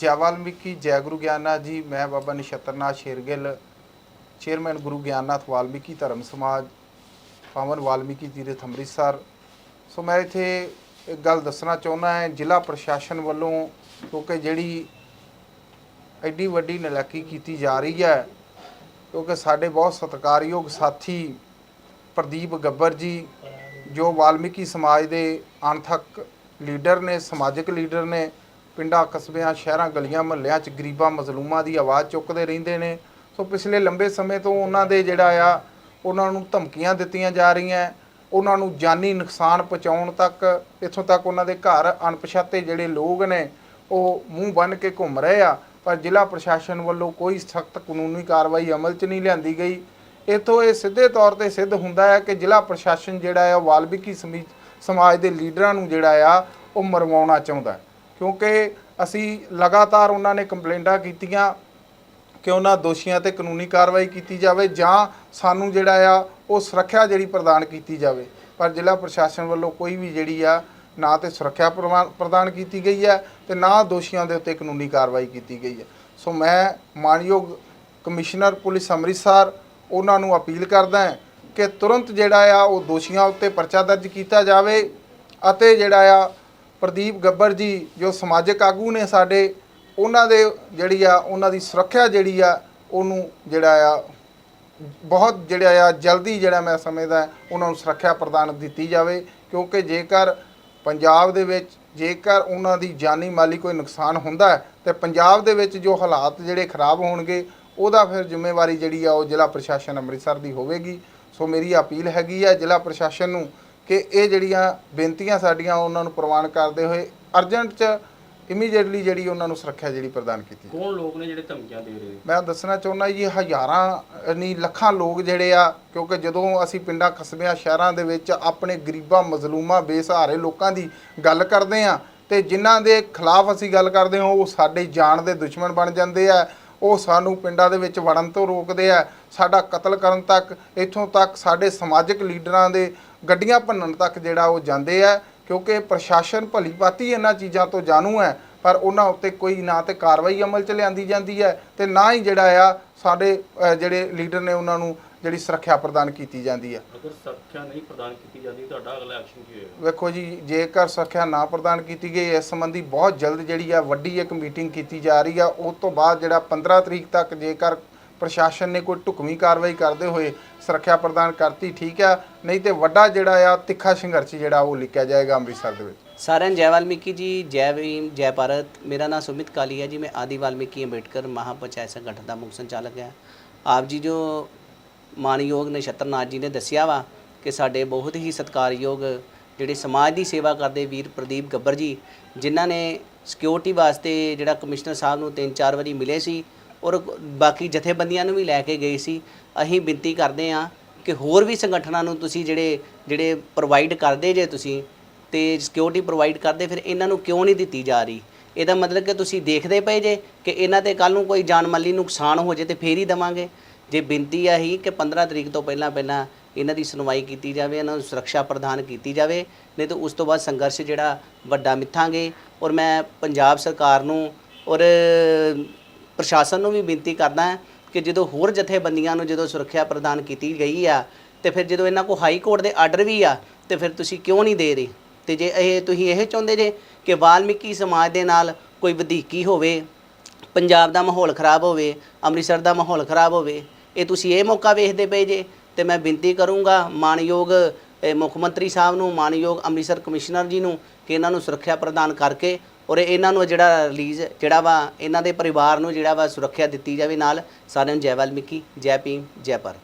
ਜੈ ਵਾਲਮੀਕੀ ਜੈ ਗੁਰੂ ਗਿਆਨਨਾਥ ਜੀ, ਮੈਂ ਬਾਬਾ ਨਛੱਤਰਨਾਥ ਸ਼ੇਰਗਿੱਲ ਚੇਅਰਮੈਨ ਗੁਰੂ ਗਿਆਨਨਾਥ ਵਾਲਮੀਕੀ ਧਰਮ ਸਮਾਜ, ਪਾਵਨ ਵਾਲਮੀਕੀ ਤੀਰਥ ਅੰਮ੍ਰਿਤਸਰ। ਸੋ ਮੈਂ ਇੱਥੇ ਇੱਕ ਗੱਲ ਦੱਸਣਾ ਚਾਹੁੰਦਾ ਹਾਂ, ਜ਼ਿਲ੍ਹਾ ਪ੍ਰਸ਼ਾਸਨ ਵੱਲੋਂ, ਕਿਉਂਕਿ ਜਿਹੜੀ ਐਡੀ ਵੱਡੀ ਨਲਾਇਕੀ ਕੀਤੀ ਜਾ ਰਹੀ ਹੈ, ਕਿਉਂਕਿ ਸਾਡੇ ਬਹੁਤ ਸਤਿਕਾਰਯੋਗ ਸਾਥੀ ਪ੍ਰਦੀਪ ਗੱਬਰ ਜੀ, ਜੋ ਵਾਲਮੀਕੀ ਸਮਾਜ ਦੇ ਅਣਥੱਕ ਲੀਡਰ ਨੇ, ਸਮਾਜਿਕ ਲੀਡਰ ਨੇ ਪਿੰਡਾਂ, ਕਸਬਿਆਂ, ਸ਼ਹਿਰਾਂ, ਗਲੀਆਂ, ਮਹੱਲਿਆਂ 'ਚ ਗਰੀਬਾਂ, ਮਜ਼ਲੂਮਾਂ ਦੀ ਆਵਾਜ਼ ਚੁੱਕਦੇ ਰਹਿੰਦੇ ਨੇ। ਸੋ ਪਿਛਲੇ ਲੰਬੇ ਸਮੇਂ ਤੋਂ ਉਹਨਾਂ ਦੇ ਜਿਹੜਾ ਆ, ਉਹਨਾਂ ਨੂੰ ਧਮਕੀਆਂ ਦਿੱਤੀਆਂ ਜਾ ਰਹੀਆਂ ਉਹਨਾਂ ਨੂੰ ਜਾਨੀ ਨੁਕਸਾਨ ਪਹੁੰਚਾਉਣ ਤੱਕ, ਇੱਥੋਂ ਤੱਕ ਉਹਨਾਂ ਦੇ ਘਰ ਅਣਪਛਾਤੇ ਜਿਹੜੇ ਲੋਕ ਨੇ, ਉਹ ਮੂੰਹ ਬੰਨ ਕੇ ਘੁੰਮ ਰਹੇ ਆ। ਪਰ ਜ਼ਿਲ੍ਹਾ ਪ੍ਰਸ਼ਾਸਨ ਵੱਲੋਂ ਕੋਈ ਸਖਤ ਕਾਨੂੰਨੀ ਕਾਰਵਾਈ ਅਮਲ 'ਚ ਨਹੀਂ ਲਿਆਂਦੀ ਗਈ। ਇਥੋਂ ਇਹ ਸਿੱਧੇ ਤੌਰ ਤੇ ਸਿੱਧ ਹੁੰਦਾ ਹੈ ਕਿ ਜ਼ਿਲ੍ਹਾ ਪ੍ਰਸ਼ਾਸਨ ਜਿਹੜਾ ਆ, ਵਾਲਮੀਕੀ ਸਮੀ- ਸਮਾਜ ਦੇ ਲੀਡਰਾਂ ਨੂੰ ਜਿਹੜਾ ਆ, ਉਹ ਮਰਵਾਉਣਾ ਚਾਹੁੰਦਾ ਹੈ। ਕਿਉਂਕਿ ਅਸੀਂ ਲਗਾਤਾਰ ਉਹਨਾਂ ਨੇ ਕੰਪਲੇਂਟਾਂ ਕੀਤੀਆਂ ਕਿ ਉਹਨਾਂ ਦੋਸ਼ੀਆਂ ਤੇ ਕਾਨੂੰਨੀ ਕਾਰਵਾਈ ਕੀਤੀ ਜਾਵੇ ਜਾਂ ਸਾਨੂੰ ਜਿਹੜਾ ਆ ਉਹ ਸੁਰੱਖਿਆ ਜਿਹੜੀ ਪ੍ਰਦਾਨ ਕੀਤੀ ਜਾਵੇ। ਪਰ ਜ਼ਿਲ੍ਹਾ ਪ੍ਰਸ਼ਾਸਨ ਵੱਲੋਂ ਕੋਈ ਵੀ ਜਿਹੜੀ ਆ ਨਾ ਤੇ ਸੁਰੱਖਿਆ ਪ੍ਰਵਾ- ਪ੍ਰਦਾਨ ਕੀਤੀ ਗਈ ਹੈ ਤੇ ਨਾ ਦੋਸ਼ੀਆਂ ਦੇ ਉੱਤੇ ਕਾਨੂੰਨੀ ਕਾਰਵਾਈ ਕੀਤੀ ਗਈ ਹੈ। ਸੋ ਮੈਂ ਮਾਨਯੋਗ ਕਮਿਸ਼ਨਰ ਪੁਲਿਸ ਅੰਮ੍ਰਿਤਸਰ ਉਹਨਾਂ ਨੂੰ ਅਪੀਲ ਕਰਦਾ ਹਾਂ ਕਿ ਤੁਰੰਤ ਜਿਹੜਾ ਆ ਉਹ ਦੋਸ਼ੀਆਂ ਉੱਤੇ ਪਰਚਾ ਦਰਜ ਕੀਤਾ ਜਾਵੇ ਅਤੇ ਜਿਹੜਾ ਆ ਪ੍ਰਦੀਪ ਗੱਬਰ ਜੀ, ਜੋ ਸਮਾਜਿਕ ਆਗੂ ਨੇ ਸਾਡੇ, ਉਹਨਾਂ ਦੇ ਜਿਹੜੀ ਆ, ਉਹਨਾਂ ਦੀ ਸੁਰੱਖਿਆ ਜਿਹੜੀ ਆ, ਉਹਨੂੰ ਜਿਹੜਾ ਆ, ਬਹੁਤ ਜਿਹੜਾ ਆ, ਜਲਦੀ ਜਿਹੜਾ ਮੈਂ ਸਮਝਦਾ, ਉਹਨਾਂ ਨੂੰ ਸੁਰੱਖਿਆ ਪ੍ਰਦਾਨ ਦਿੱਤੀ ਜਾਵੇ, ਕਿਉਂਕਿ ਜੇਕਰ ਪੰਜਾਬ ਦੇ ਵਿੱਚ, ਜੇਕਰ ਉਹਨਾਂ ਦੀ ਜਾਨੀ ਮਾਲੀ ਕੋਈ ਨੁਕਸਾਨ ਹੁੰਦਾ ਹੈ, ਤੇ ਪੰਜਾਬ ਦੇ ਵਿੱਚ ਜੋ ਹਾਲਾਤ ਜਿਹੜੇ ਖਰਾਬ ਹੋਣਗੇ, ਉਹਦਾ ਫਿਰ ਜ਼ਿੰਮੇਵਾਰੀ ਜਿਹੜੀ ਆ, ਉਹ ਜ਼ਿਲ੍ਹਾ ਪ੍ਰਸ਼ਾਸਨ ਅੰਮ੍ਰਿਤਸਰ ਦੀ ਹੋਵੇਗੀ। ਸੋ ਮੇਰੀ ਅਪੀਲ ਹੈਗੀ ਆ, ਜ਼ਿਲ੍ਹਾ ਪ੍ਰਸ਼ਾਸਨ ਨੂੰ ਕਿ ਇਹ ਜਿਹੜੀਆਂ ਬੇਨਤੀਆਂ ਸਾਡੀਆਂ ਉਹਨਾਂ ਨੂੰ ਪ੍ਰਵਾਨ ਕਰਦੇ ਹੋਏ ਅਰਜੈਂਟ ਚ ਇਮੀਡੀਏਟਲੀ ਜਿਹੜੀ ਉਹਨਾਂ ਨੂੰ ਸੁਰੱਖਿਆ ਜਿਹੜੀ ਪ੍ਰਦਾਨ ਕੀਤੀ। ਕੌਣ ਲੋਕ ਨੇ ਜਿਹੜੇ ਧਮਕੀਆਂ ਦੇ ਰਹੇ ਮੈਂ ਦੱਸਣਾ ਚਾਹੁੰਦਾ ਜੀ ਹਜ਼ਾਰਾਂ ਨਹੀਂ ਲੱਖਾਂ ਲੋਕ ਜਿਹੜੇ ਆ ਕਿਉਂਕਿ ਜਦੋਂ ਅਸੀਂ ਪਿੰਡਾਂ ਕਸਬਿਆਂ ਸ਼ਹਿਰਾਂ ਦੇ ਵਿੱਚ ਆਪਣੇ ਗਰੀਬਾਂ ਮਜ਼ਲੂਮਾਂ ਬੇਸਹਾਰੇ ਲੋਕਾਂ ਦੀ ਗੱਲ ਕਰਦੇ ਆ ਤੇ ਜਿਨ੍ਹਾਂ ਦੇ ਖਿਲਾਫ ਅਸੀਂ ਗੱਲ ਕਰਦੇ ਹਾਂ ਉਹ ਸਾਡੇ ਜਾਨ ਦੇ ਦੁਸ਼ਮਣ ਬਣ ਜਾਂਦੇ ਆ ਉਹ ਸਾਨੂੰ ਪਿੰਡਾਂ ਦੇ ਵਿੱਚ ਵੜਨ ਤੋਂ ਰੋਕਦੇ ਆ। ਸਾਡਾ ਕਤਲ ਕਰਨ ਤੱਕ, ਇੱਥੋਂ ਤੱਕ ਸਾਡੇ ਸਮਾਜਿਕ ਲੀਡਰਾਂ ਦੇ ਗੱਡੀਆਂ ਭੰਨਣ ਤੱਕ ਜਿਹੜਾ ਉਹ ਜਾਂਦੇ ਆ, ਕਿਉਂਕਿ ਪ੍ਰਸ਼ਾਸਨ ਭਲੀ ਭਾਂਤੀ ਇਹਨਾਂ ਚੀਜ਼ਾਂ ਤੋਂ ਜਾਣੂ ਹੈ, ਪਰ ਉਹਨਾਂ ਉੱਤੇ ਕੋਈ ਨਾ ਤੇ ਕਾਰਵਾਈ ਅਮਲ ਚ ਲਿਆਂਦੀ ਜਾਂਦੀ ਹੈ ਤੇ ਨਾ ਹੀ ਜਿਹੜਾ ਆ, ਸਾਡੇ ਜਿਹੜੇ ਲੀਡਰ ਨੇ ਉਹਨਾਂ ਨੂੰ ਜਿਹੜੀ ਸੁਰੱਖਿਆ ਪ੍ਰਦਾਨ ਕੀਤੀ ਜਾਂਦੀ ਹੈ। ਅਗਰ ਸੁਰੱਖਿਆ ਨਹੀਂ ਪ੍ਰਦਾਨ ਕੀਤੀ ਜਾਂਦੀ ਤੁਹਾਡਾ ਅਗਲਾ ਐਕਸ਼ਨ ਕੀ ਹੋਏਗਾ? ਵੇਖੋ ਜੀ ਜੇਕਰ ਸੁਰੱਖਿਆ ਨਾ ਪ੍ਰਦਾਨ ਕੀਤੀ ਗਈ ਇਸ ਸੰਬੰਧੀ ਬਹੁਤ ਜਲਦ ਜਿਹੜੀ ਆ ਵੱਡੀ ਇੱਕ ਮੀਟਿੰਗ ਕੀਤੀ ਜਾ ਰਹੀ ਆ। ਉਸ ਤੋਂ ਬਾਅਦ ਜਿਹੜਾ 15 ਤਰੀਕ ਤੱਕ ਜੇਕਰ ਪ੍ਰਸ਼ਾਸਨ ਨੇ ਕੋਈ ਢੁਕਵੀਂ ਕਾਰਵਾਈ ਕਰਦੇ ਹੋਏ ਸੁਰੱਖਿਆ ਪ੍ਰਦਾਨ ਕਰਤੀ ਠੀਕ ਆ। ਨਹੀਂ ਤੇ ਵੱਡਾ ਜਿਹੜਾ ਆ ਤਿੱਖਾ ਸੰਘਰਸ਼ ਜਿਹੜਾ ਉਹ ਲਿਖਿਆ ਜਾਏਗਾ ਅੰਮ੍ਰਿਤਸਰ ਦੇ ਵਿੱਚ। ਸਾਰਿਆਂ ਨੂੰ ਜੈ ਵਾਲਮੀਕੀ ਜੀ ਜੈ ਭੀਮ ਜੈ ਭਾਰਤ। ਮੇਰਾ ਨਾਮ ਸੁਮਿਤ ਕਾਲੀ ਹੈ ਜੀ ਮੈਂ ਆਦਿ ਵਾਲਮੀਕੀ ਅੰਬੇਡਕਰ ਮਹਾਪੰਚਾਇਤ ਸੰਗਠਨ ਦਾ ਮੁੱਖ ਸੰਚਾਲਕ ਹਾਂ। ਆਪ ਜੀ ਜੋ ਮਾਨਯੋਗ ਨਛੱਤਰਨਾਥ ਜੀ ਨੇ ਦੱਸਿਆ ਵਾ ਕਿ ਸਾਡੇ ਬਹੁਤ ਹੀ ਸਤਿਕਾਰਯੋਗ ਜਿਹੜੇ ਸਮਾਜ ਦੀ ਸੇਵਾ ਕਰਦੇ ਵੀਰ ਪ੍ਰਦੀਪ ਗੱਬਰ ਜੀ, ਜਿਨ੍ਹਾਂ ਨੇ ਸਿਕਿਉਰਿਟੀ ਵਾਸਤੇ ਜਿਹੜਾ ਕਮਿਸ਼ਨਰ ਸਾਹਿਬ ਨੂੰ ਤਿੰਨ ਚਾਰ ਵਾਰੀ ਮਿਲੇ ਸੀ ਔਰ ਬਾਕੀ ਜਥੇਬੰਦੀਆਂ ਨੂੰ ਵੀ ਲੈ ਕੇ ਗਏ ਸੀ। ਅਸੀਂ ਬੇਨਤੀ ਕਰਦੇ ਹਾਂ ਕਿ ਹੋਰ ਵੀ ਸੰਗਠਨਾਂ ਨੂੰ ਤੁਸੀਂ ਜਿਹੜੇ ਜਿਹੜੇ ਪ੍ਰੋਵਾਈਡ ਕਰਦੇ ਜੇ ਤੁਸੀਂ ਤੇ ਸਿਕਿਉਰਿਟੀ ਪ੍ਰੋਵਾਈਡ ਕਰਦੇ, ਫਿਰ ਇਹਨਾਂ ਨੂੰ ਕਿਉਂ ਨਹੀਂ ਦਿੱਤੀ ਜਾ ਰਹੀ? ਇਹਦਾ ਮਤਲਬ ਕਿ ਤੁਸੀਂ ਦੇਖਦੇ ਪਏ ਜੇ ਕਿ ਇਹਨਾਂ ਤੇ ਕੱਲ ਨੂੰ ਕੋਈ ਜਾਨਮਾਲੀ ਨੁਕਸਾਨ ਹੋ ਜੇ ਤੇ ਫੇਰ ਹੀ ਦਵਾਂਗੇ। ਜੇ ਬੇਨਤੀ ਆ ਹੀ ਕਿ 15 ਤਰੀਕ ਤੋਂ ਪਹਿਲਾਂ ਪਹਿਲਾਂ ਇਹਨਾਂ ਦੀ ਸੁਣਵਾਈ ਕੀਤੀ ਜਾਵੇ, ਇਹਨਾਂ ਨੂੰ ਸੁਰੱਖਿਆ ਪ੍ਰਦਾਨ ਕੀਤੀ ਜਾਵੇ, ਨਹੀਂ ਤਾਂ ਉਸ ਤੋਂ ਬਾਅਦ ਸੰਘਰਸ਼ ਜਿਹੜਾ ਵੱਡਾ ਮਿੱਥਾਂਗੇ। ਔਰ ਮੈਂ ਪੰਜਾਬ ਸਰਕਾਰ ਨੂੰ ਔਰ ਪ੍ਰਸ਼ਾਸਨ ਨੂੰ ਵੀ ਬੇਨਤੀ ਕਰਦਾ ਕਿ ਜਦੋਂ ਹੋਰ ਜਥੇਬੰਦੀਆਂ ਨੂੰ ਜਦੋਂ ਸੁਰੱਖਿਆ ਪ੍ਰਦਾਨ ਕੀਤੀ ਗਈ ਆ, ਤੇ ਫਿਰ ਜਦੋਂ ਇਹਨਾਂ ਕੋ ਹਾਈ ਕੋਰਟ ਦੇ ਆਰਡਰ ਵੀ ਆ, ਤੇ ਫਿਰ ਤੁਸੀਂ ਕਿਉਂ ਨਹੀਂ ਦੇ ਰਹੇ? ਤੇ ਜੇ ਇਹ ਤੁਸੀਂ ਇਹ ਚਾਹੁੰਦੇ ਜੇ ਕਿ ਵਾਲਮੀਕੀ ਸਮਾਜ ਦੇ ਨਾਲ ਕੋਈ ਵਧੀਕੀ ਹੋਵੇ, ਪੰਜਾਬ ਦਾ ਮਾਹੌਲ ਖਰਾਬ ਹੋਵੇ, ਅੰਮ੍ਰਿਤਸਰ ਦਾ ਮਾਹੌਲ ਖਰਾਬ ਹੋਵੇ ਇਹ ਤੁਸੀਂ ਇਹ ਮੌਕਾ ਵੇਖਦੇ ਪਏ ਜੇ, ਤੇ ਮੈਂ ਬੇਨਤੀ ਕਰੂੰਗਾ ਮਾਨਯੋਗ ਮੁੱਖ ਮੰਤਰੀ ਸਾਹਿਬ ਨੂੰ ਮਾਨਯੋਗ ਅੰਮ੍ਰਿਤਸਰ ਕਮਿਸ਼ਨਰ ਜੀ ਨੂੰ, ਕਿ ਇਹਨਾਂ ਨੂੰ ਸੁਰੱਖਿਆ ਪ੍ਰਦਾਨ ਕਰਕੇ ਔਰ ਇਹਨਾਂ ਨੂੰ ਜਿਹੜਾ ਰਿਲੀਜ਼ ਜਿਹੜਾ ਵਾ ਇਹਨਾਂ ਦੇ ਪਰਿਵਾਰ ਨੂੰ ਜਿਹੜਾ ਵਾ ਸੁਰੱਖਿਆ ਦਿੱਤੀ ਜਾਵੇ ਨਾਲ। ਸਾਰਿਆਂ ਨੂੰ ਜੈ ਵਾਲਮੀਕੀ, ਜੈ ਭੀਮ, ਜੈ ਭਾਰਤ।